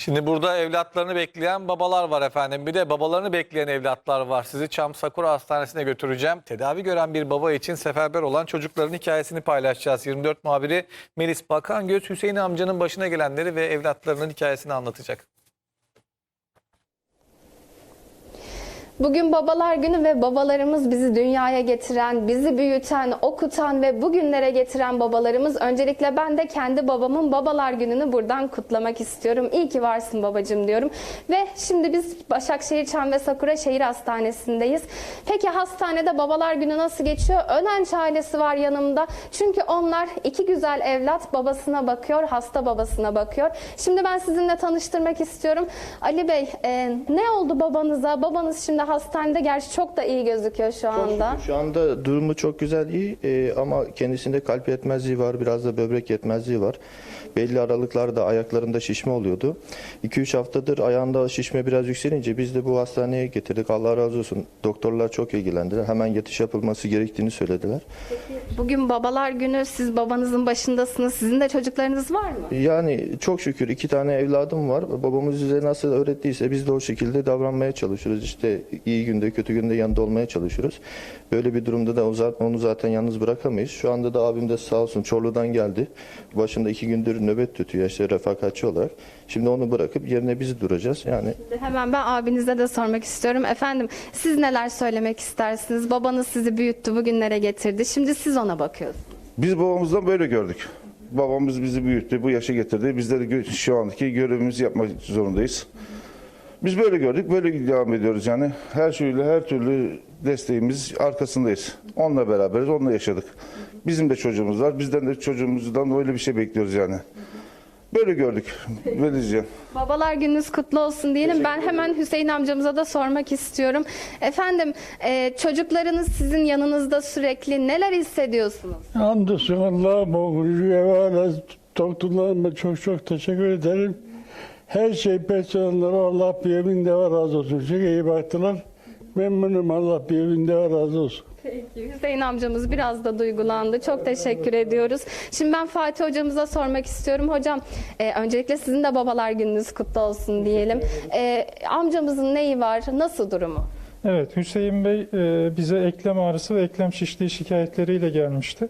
Şimdi burada evlatlarını bekleyen babalar var efendim. Bir de babalarını bekleyen evlatlar var. Sizi Çam Sakura Hastanesi'ne götüreceğim. Tedavi gören bir baba için seferber olan çocukların hikayesini paylaşacağız. 24 muhabiri Melis Bakangöz Hüseyin amcanın başına gelenleri ve evlatlarının hikayesini anlatacak. Bugün babalar günü ve babalarımız bizi dünyaya getiren, bizi büyüten, okutan ve bugünlere getiren babalarımız. Öncelikle ben de kendi babamın babalar gününü buradan kutlamak istiyorum. İyi ki varsın babacığım diyorum. Ve şimdi biz Başakşehir Çam ve Sakura Şehir Hastanesi'ndeyiz. Peki hastanede babalar günü nasıl geçiyor? Önenç ailesi var yanımda. Çünkü onlar iki güzel evlat babasına bakıyor, hasta babasına bakıyor. Şimdi ben sizinle tanıştırmak istiyorum. Ali Bey, e, ne oldu babanıza? Babanız şimdi hastanede gerçi çok da iyi gözüküyor şu anda. Şu anda durumu çok güzel iyi Ee, ama kendisinde kalp yetmezliği var, biraz da böbrek yetmezliği var. Belli aralıklarda ayaklarında şişme oluyordu. 2-3 haftadır ayağında şişme biraz yükselince biz de bu hastaneye getirdik. Allah razı olsun. Doktorlar çok ilgilendiler. Hemen yatış yapılması gerektiğini söylediler. Bugün babalar günü siz babanızın başındasınız. Sizin de çocuklarınız var mı? Yani çok şükür iki tane evladım var. Babamız bize nasıl öğrettiyse biz de o şekilde davranmaya çalışıyoruz. İşte iyi günde kötü günde yanında olmaya çalışıyoruz. Böyle bir durumda da o zaten- onu zaten yalnız bırakamayız. Şu anda da abim de sağ olsun Çorlu'dan geldi. Başında iki gündür nöbet tutuyor işte refakatçi olarak. Şimdi onu bırakıp yerine biz duracağız. Yani Hemen ben abinize de sormak istiyorum. Efendim siz neler söylemek istersiniz? Babanız sizi büyüttü, bugünlere getirdi. Şimdi siz ona bakıyorsunuz. Biz babamızdan böyle gördük. Babamız bizi büyüttü, bu yaşa getirdi. Bizler de şu andaki görevimizi yapmak zorundayız. Biz böyle gördük, böyle devam ediyoruz yani. Her şeyle, her türlü desteğimiz arkasındayız. Onunla beraberiz, onunla yaşadık. Bizim de çocuğumuz var, bizden de çocuğumuzdan öyle bir şey bekliyoruz yani. Böyle gördük Velizciğim. Babalar gününüz kutlu olsun diyelim. Ben hemen Hüseyin amcamıza da sormak istiyorum. Efendim e, çocuklarınız sizin yanınızda sürekli neler hissediyorsunuz? Hamdolsun Allah'a çok çok teşekkür ederim. Her şey personellere Allah bir evinde var razı olsun. Çok iyi baktılar. Memnunum Allah bir evinde var razı olsun. Peki Hüseyin amcamız biraz da duygulandı. Çok teşekkür ediyoruz. Şimdi ben Fatih hocamıza sormak istiyorum. Hocam e, öncelikle sizin de babalar gününüz kutlu olsun diyelim. E, amcamızın neyi var? Nasıl durumu? Evet, Hüseyin Bey e, bize eklem ağrısı ve eklem şişliği şikayetleriyle gelmişti.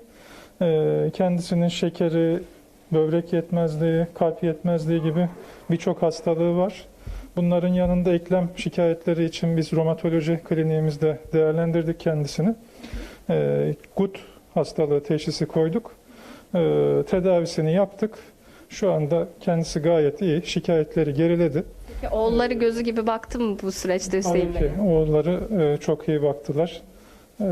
E, Kendisinin şekeri, böbrek yetmezliği, kalp yetmezliği gibi birçok hastalığı var. Bunların yanında eklem şikayetleri için biz romatoloji kliniğimizde değerlendirdik kendisini. E, GUT hastalığı teşhisi koyduk. E, Tedavisini yaptık. Şu anda kendisi gayet iyi, şikayetleri geriledi. Peki, oğulları gözü gibi baktı mı bu süreçte Hüseyin Bey? ki oğulları e, çok iyi baktılar. E,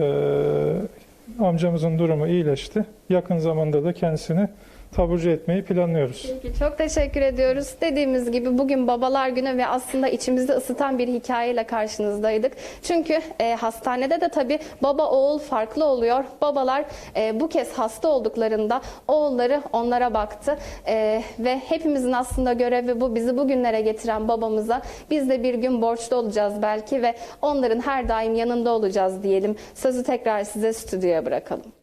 amcamızın durumu iyileşti. Yakın zamanda da kendisini taburcu etmeyi planlıyoruz. Peki, çok teşekkür ediyoruz. Dediğimiz gibi bugün babalar günü ve aslında içimizi ısıtan bir hikayeyle karşınızdaydık. Çünkü e, hastanede de tabii baba oğul farklı oluyor. Babalar e, bu kez hasta olduklarında oğulları onlara baktı. E, ve hepimizin aslında görevi bu. Bizi bugünlere getiren babamıza biz de bir gün borçlu olacağız belki ve onların her daim yanında olacağız diyelim. Sözü tekrar size stüdyoya bırakalım.